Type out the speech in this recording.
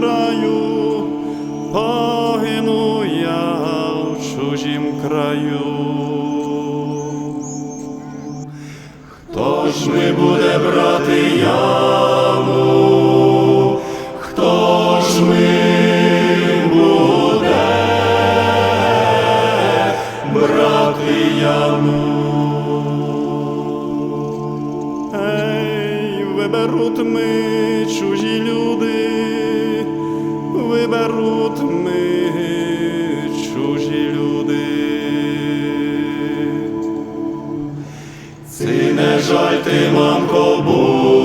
краю, погину я в чужім краю. Хто ж ми буде брати яму? Хто ж ми? Ей, виберуть ми чужі люди, Ці не жаль ти, мамко, будь.